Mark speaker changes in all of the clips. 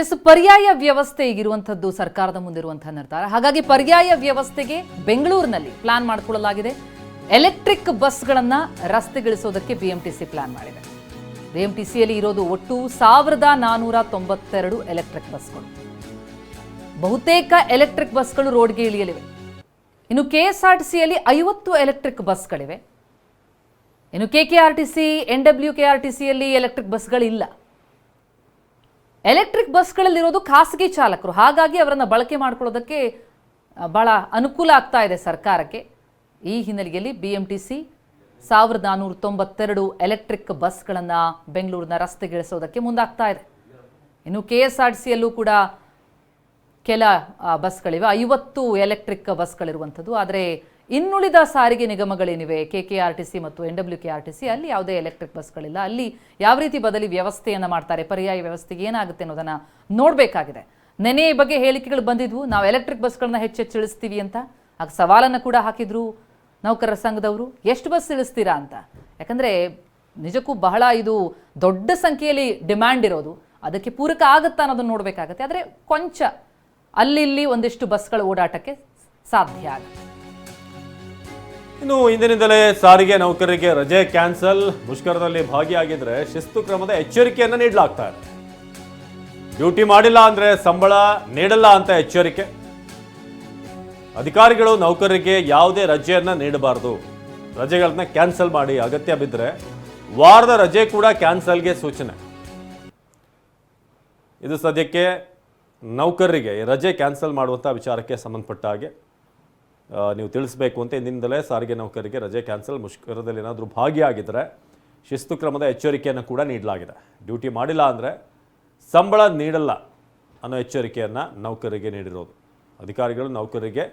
Speaker 1: S, ಪರ್ಯಾಯ ವ್ಯವಸ್ಥೆ ಈಗಿರುವಂಥದ್ದು ಸರ್ಕಾರದ ಮುಂದಿರುವಂತಹ ನಿರ್ಧಾರ. ಹಾಗಾಗಿ ಪರ್ಯಾಯ ವ್ಯವಸ್ಥೆಗೆ ಬೆಂಗಳೂರಿನಲ್ಲಿ ಪ್ಲಾನ್ ಮಾಡಿಕೊಳ್ಳಲಾಗಿದೆ. ಎಲೆಕ್ಟ್ರಿಕ್ ಬಸ್ಗಳನ್ನ ರಸ್ತೆಗಿಳಿಸೋದಕ್ಕೆ ಬಿಎಂಟಿಸಿ ಪ್ಲಾನ್ ಮಾಡಿದೆ. ಬಿಎಂಟಿಸಿಯಲ್ಲಿ ಇರೋದು ಒಟ್ಟು ಸಾವಿರದ ನಾನೂರ ತೊಂಬತ್ತೆರಡು ಎಲೆಕ್ಟ್ರಿಕ್ ಬಸ್ಗಳು ಬಹುತೇಕ ಎಲೆಕ್ಟ್ರಿಕ್ ಬಸ್ಗಳು ರೋಡ್ಗೆ ಇಳಿಯಲಿವೆ. ಇನ್ನು ಕೆಎಸ್ಆರ್ಟಿಸಿಯಲ್ಲಿ ಐವತ್ತು ಎಲೆಕ್ಟ್ರಿಕ್ ಬಸ್ಗಳಿವೆ ಇನ್ನು K K R T C N W K R T ಸಿಯಲ್ಲಿ ಎಲೆಕ್ಟ್ರಿಕ್ ಬಸ್ಗಳಿಲ್ಲ ಎಲೆಕ್ಟ್ರಿಕ್ ಬಸ್ಗಳಲ್ಲಿರೋದು ಖಾಸಗಿ ಚಾಲಕರು. ಹಾಗಾಗಿ ಅವರನ್ನು ಬಳಕೆ ಮಾಡ್ಕೊಳ್ಳೋದಕ್ಕೆ ಭಾಳ ಅನುಕೂಲ ಆಗ್ತಾ ಇದೆ ಸರ್ಕಾರಕ್ಕೆ. ಈ ಹಿನ್ನೆಲೆಯಲ್ಲಿ ಬಿ ಎಂ ಟಿ ಸಿ ಸಾವಿರದ ನಾನ್ನೂರ ತೊಂಬತ್ತೆರಡು ಎಲೆಕ್ಟ್ರಿಕ್ ಬಸ್ಗಳನ್ನು ಬೆಂಗಳೂರಿನ ರಸ್ತೆಗಿಳಿಸೋದಕ್ಕೆ ಮುಂದಾಗ್ತಾ ಇದೆ. ಇನ್ನು ಕೆ ಎಸ್ ಆರ್ ಸಿಯಲ್ಲೂ ಕೂಡ ಕೆಲ ಬಸ್ಗಳಿವೆ. ಐವತ್ತು ಎಲೆಕ್ಟ್ರಿಕ್ ಬಸ್ಗಳಿರುವಂಥದ್ದು. ಆದರೆ ಇನ್ನುಳಿದ ಸಾರಿಗೆ ನಿಗಮಗಳೇನಿವೆ? K K R T C ಮತ್ತು N W K R T C ಅಲ್ಲಿ ಯಾವುದೇ ಎಲೆಕ್ಟ್ರಿಕ್ ಬಸ್ಗಳಿಲ್ಲ. ಅಲ್ಲಿ ಯಾವ ರೀತಿ ಬದಲಿ ವ್ಯವಸ್ಥೆಯನ್ನು ಮಾಡ್ತಾರೆ? ಪರ್ಯಾಯ ವ್ಯವಸ್ಥೆಗೆ ಏನಾಗುತ್ತೆ ಅನ್ನೋದನ್ನು ನೋಡಬೇಕಾಗಿದೆ. ನೆನೆ ಬಗ್ಗೆ ಹೇಳಿಕೆಗಳು ಬಂದಿದ್ವು. ನಾವು ಎಲೆಕ್ಟ್ರಿಕ್ ಬಸ್ಗಳನ್ನ ಹೆಚ್ಚೆಚ್ಚು ಇಳಿಸ್ತೀವಿ ಅಂತ. ಆಗ ಸವಾಲನ್ನು ಕೂಡ ಹಾಕಿದ್ರು ನೌಕರರ ಸಂಘದವರು. ಎಷ್ಟು ಬಸ್ ಇಳಿಸ್ತೀರಾ? ಅಂತ. ಯಾಕಂದರೆ ನಿಜಕ್ಕೂ ಬಹಳ ಇದು ದೊಡ್ಡ ಸಂಖ್ಯೆಯಲ್ಲಿ ಡಿಮ್ಯಾಂಡ್ ಇರೋದು. ಅದಕ್ಕೆ ಪೂರಕ ಆಗುತ್ತಾ ಅನ್ನೋದನ್ನು ನೋಡಬೇಕಾಗತ್ತೆ. ಆದರೆ ಕೊಂಚ ಅಲ್ಲಿ ಇಲ್ಲಿ ಒಂದಿಷ್ಟು ಬಸ್ಗಳ ಓಡಾಟಕ್ಕೆ ಸಾಧ್ಯ ಆಗುತ್ತೆ.
Speaker 2: ಇನ್ನು ಇಂದಿನಿಂದಲೇ ಸಾರಿಗೆ ನೌಕರರಿಗೆ ರಜೆ ಕ್ಯಾನ್ಸಲ್. ಮುಷ್ಕರದಲ್ಲಿ ಭಾಗಿಯಾಗಿದ್ರೆ ಶಿಸ್ತು ಕ್ರಮದ ಎಚ್ಚರಿಕೆಯನ್ನು ನೀಡಲಾಗ್ತಾ ಇದೆ ಡ್ಯೂಟಿ ಮಾಡಿಲ್ಲ ಅಂದ್ರೆ ಸಂಬಳ ನೀಡಲ್ಲ ಅಂತ ಎಚ್ಚರಿಕೆ. ಅಧಿಕಾರಿಗಳು ನೌಕರರಿಗೆ ಯಾವುದೇ ರಜೆಯನ್ನ ನೀಡಬಾರದು. ರಜೆಗಳನ್ನ ಕ್ಯಾನ್ಸಲ್ ಮಾಡಿ ಅಗತ್ಯ ಬಿದ್ದರೆ ವಾರದ ರಜೆ ಕೂಡ ಕ್ಯಾನ್ಸಲ್ಗೆ ಸೂಚನೆ. ಇದು ಸದ್ಯಕ್ಕೆ ನೌಕರರಿಗೆ ರಜೆ ಕ್ಯಾನ್ಸಲ್ ಮಾಡುವಂಥ ವಿಚಾರಕ್ಕೆ ಸಂಬಂಧಪಟ್ಟ ಹಾಗೆ. ನೀವು ತಿಳಿಸ್ಬೇಕು ಅಂತ ಇಂದಿನಿಂದಲೇ ಸಾರಿಗೆ ನೌಕರಿಗೆ ರಜೆ ಕ್ಯಾನ್ಸಲ್ ಮುಷ್ಕರದಲ್ಲಿ ಏನಾದರೂ ಭಾಗಿಯಾಗಿದ್ದರೆ ಶಿಸ್ತು ಕ್ರಮದ ಎಚ್ಚರಿಕೆಯನ್ನು ಕೂಡ ನೀಡಲಾಗಿದೆ. ಡ್ಯೂಟಿ ಮಾಡಿಲ್ಲ ಅಂದರೆ ಸಂಬಳ ನೀಡಲ್ಲ ಅನ್ನೋ ಎಚ್ಚರಿಕೆಯನ್ನು ನೌಕರಿಗೆ ನೀಡಿರೋದು. ಅಧಿಕಾರಿಗಳು ನೌಕರಿಗೆ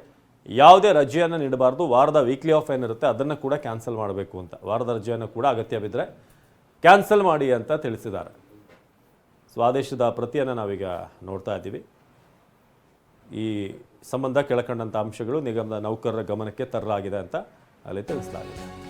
Speaker 2: ಯಾವುದೇ ರಜೆಯನ್ನು ನೀಡಬಾರ್ದು, ವಾರದ ವೀಕ್ಲಿ ಆಫ್ ಏನಿರುತ್ತೆ ಅದನ್ನು ಕೂಡ ಕ್ಯಾನ್ಸಲ್ ಮಾಡಬೇಕು ಅಂತ. ವಾರದ ರಜೆಯನ್ನು ಕೂಡ ಅಗತ್ಯ ಬಿದ್ದರೆ ಕ್ಯಾನ್ಸಲ್ ಮಾಡಿ ಅಂತ ತಿಳಿಸಿದ್ದಾರೆ. ಸ್ವಾದೇಶದ ಆದೇಶದ ಪ್ರತಿಯನ್ನು ನಾವೀಗ ನೋಡ್ತಾ ಇದ್ದೀವಿ. ಈ ಸಂಬಂಧ ಕೆಳಕಂಡಂಥ ಅಂಶಗಳು ನಿಗಮದ ನೌಕರರ ಗಮನಕ್ಕೆ ತರಲಾಗಿದೆ ಅಂತ ಅಲ್ಲಿ ತಿಳಿಸಲಾಗಿದೆ.